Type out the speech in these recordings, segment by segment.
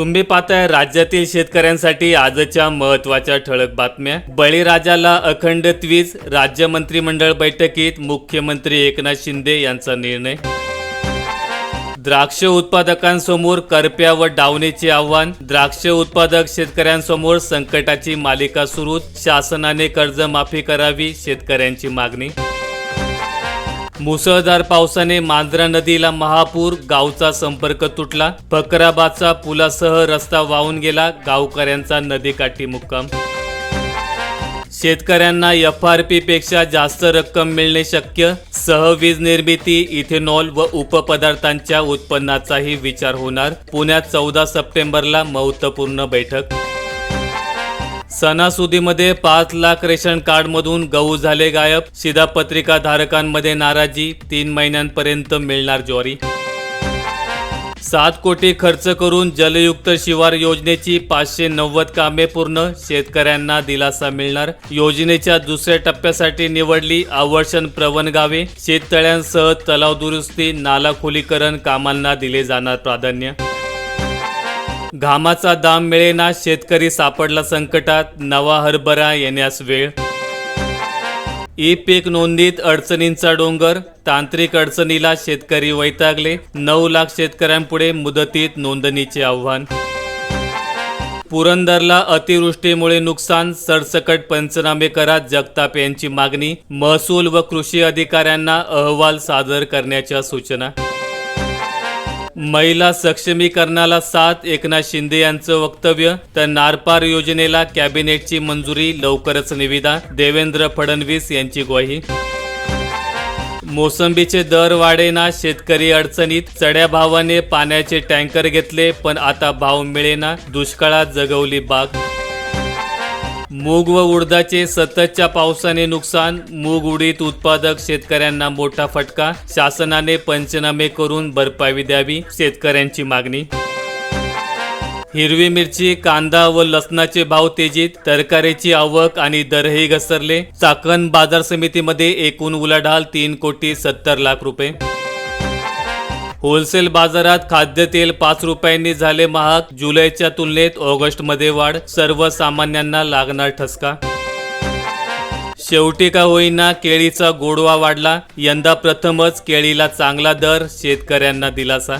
तुम्ही पाहताय राज्यातील शेतकऱ्यांसाठी आजच्या महत्त्वाच्या ठळक बातम्या. बळीराजाला अखंड त्वीज राज्य मंत्रिमंडळ बैठकीत मुख्यमंत्री एकनाथ शिंदे यांचा निर्णय. द्राक्ष उत्पादकांसमोर करप्या व डावणीचे आव्हान. द्राक्ष उत्पादक शेतकऱ्यांसमोर संकटाची मालिका सुरू शासनाने कर्जमाफी करावी शेतकऱ्यांची मागणी. मुसळधार पावसाने मांजरा नदीला महापूर गावचा संपर्क तुटला. फकराबादचा पुलासह रस्ता वाहून गेला गावकऱ्यांचा नदीकाठी मुक्काम. शेतकऱ्यांना एफ आर पी पेक्षा जास्त रक्कम मिळणे शक्य सहवीज निर्मिती इथेनॉल व उपपदार्थांच्या उत्पन्नाचाही विचार होणार. पुण्यात चौदा सप्टेंबरला महत्त्वपूर्ण बैठक. सणासुदीमध्ये पाच लाख रेशन कार्डमधून गहू झाले गायब. शिधापत्रिका धारकांमध्ये नाराजी. तीन महिन्यांपर्यंत मिळणार ज्वारी. सात कोटी खर्च करून जलयुक्त शिवार योजनेची पाचशे नव्वद कामे पूर्ण. शेतकऱ्यांना दिलासा मिळणार. योजनेच्या दुसऱ्या टप्प्यासाठी निवडली आवर्षण प्रवण गावे. शेततळ्यांसह तलाव दुरुस्ती नाला खोलीकरण कामांना दिले जाणार प्राधान्य. घामाचा दाम मिळेना शेतकरी सापडला संकटात नवा हरभरा येण्यास वेळ. ई पीक नोंदीत अडचणींचा डोंगर तांत्रिक अडचणीला शेतकरी वैतागले नऊ लाख शेतकऱ्यांपुढे मुदतीत नोंदणीचे आव्हान. पुरंदरला अतिवृष्टीमुळे नुकसान सरसकट पंचनामे करा जगताप यांची मागणी महसूल व कृषी अधिकाऱ्यांना अहवाल सादर करण्याच्या सूचना. महिला सक्षमीकरणाला साथ एकनाथ शिंदे यांचं वक्तव्य तर नारपार योजनेला कॅबिनेटची मंजुरी लवकरच निविदा देवेंद्र फडणवीस यांची ग्वाही. मोसंबीचे दर वाढेना शेतकरी अडचणीत चढ्या भावाने पाण्याचे टँकर घेतले पण आता भाव मिळेना दुष्काळात जगवली बाग. मूग व उडदाचे सततच्या पावसाने नुकसान मूग उडीद उत्पादक शेतकऱ्यांना मोठा फटका शासनाने पंचनामे करून भरपाई द्यावी शेतकऱ्यांची मागणी. हिरवी मिरची कांदा व लसणाचे भाव तेजीत तरकारीची आवक आणि दरही घसरले. चाकण बाजार समितीमध्ये एकूण उलाढाल तीन कोटी सत्तर लाख रुपये. होलसेल बाजारात खाद्यतेल पाच रुपयांनी झाले महाग. जुलैच्या तुलनेत ऑगस्टमध्ये वाढ. सर्वसामान्यांना लागणार ठसका. शेवटी का होईना केळीचा गोडवा वाढला. यंदा प्रथमच केळीला चांगला दर शेतकऱ्यांना दिलासा.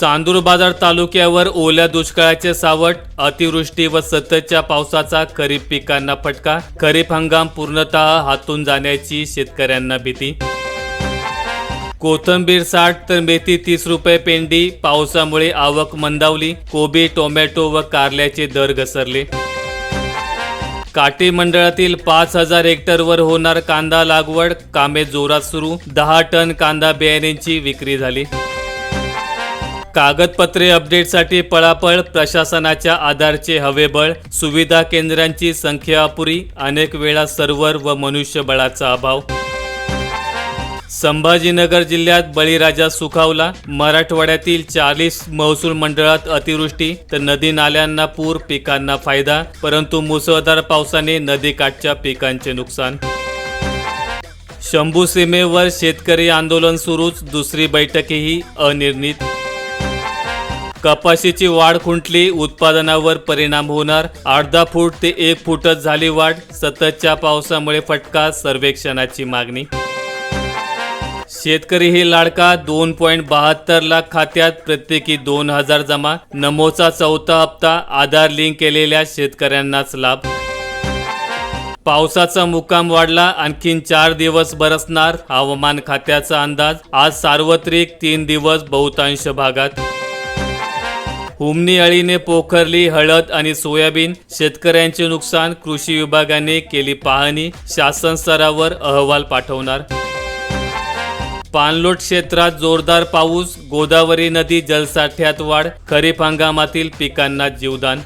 चांदूर बाजार तालुक्यावर ओल्या दुष्काळाचे सावट. अतिवृष्टी व सततच्या पावसाचा खरीप पिकांना फटका. खरीप हंगाम पूर्णतः हातून जाण्याची शेतकऱ्यांना भीती. कोथंबीर साठ तर मेथी तीस रुपये पेंडी. पावसामुळे आवक मंदावली. कोबी टोमॅटो व कारल्याचे दर घसरले. काटी मंडळातील पाच हजार हेक्टरवर होणार कांदा लागवड. कामे जोरात सुरू. दहा टन कांदा बियाण्यांची विक्री झाली. कागदपत्रे अपडेटसाठी पळापळ. प्रशासनाच्या आधारचे हवेबळ सुविधा केंद्रांची संख्या अपुरी. अनेक वेळा सर्व्हर व मनुष्यबळाचा अभाव. संभाजीनगर जिल्ह्यात बळीराजा सुखावला. मराठवाड्यातील चाळीस महसूल मंडळात अतिवृष्टी तर नदी नाल्यांना पूर पिकांना फायदा परंतु मुसळधार पावसाने नदीकाठच्या पिकांचे नुकसान. शंभू सीमेवर शेतकरी आंदोलन सुरूच दुसरी बैठकही अनिर्णित. कपाशीची वाढ खुंटली उत्पादनावर परिणाम होणार. अर्धा फूट ते एक फूटच झाली वाढ सततच्या पावसामुळे फटका सर्वेक्षणाची मागणी. शेतकरी ही लाडका दोन पॉईंट बहात्तर लाख खात्यात प्रत्येकी दोन हजार जमा. नमोचा चौथा हप्ता आधार लिंक केलेल्या शेतकऱ्यांनाच लाभ. पावसाचा मुक्काम वाढला आणखीन चार दिवस बरसणार हवामान खात्याचा अंदाज. आज सार्वत्रिक तीन दिवस बहुतांश भागात. हुमनी अळीने पोखरली हळद आणि सोयाबीन. शेतकऱ्यांचे नुकसान कृषी विभागाने केली पाहणी. शासन स्तरावर अहवाल पाठवणार. पाणलोट क्षेत्रात जोरदार पाऊस गोदावरी नदी जलसाठ्यात वाढ खरीप हंगामातील पिकांना जीवदान.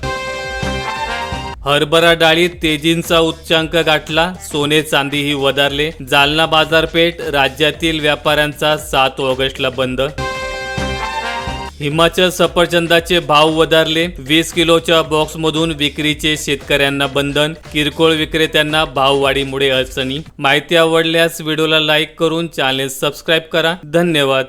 हरभरा डाळीत तेजींचा उच्चांक गाठला सोने चांदीही वधारले जालना बाजारपेठ राज्यातील व्यापाऱ्यांचा सात ऑगस्टला बंद हिमाचल सफरचंदाचे भाव वधारले. वीस किलोच्या बॉक्समधून विक्रीचे शेतकऱ्यांना बंधन किरकोळ विक्रेत्यांना भाववाढीमुळे अडचणी. माहिती आवडल्यास व्हिडिओला लाईक करून चॅनेल सबस्क्राईब करा. धन्यवाद.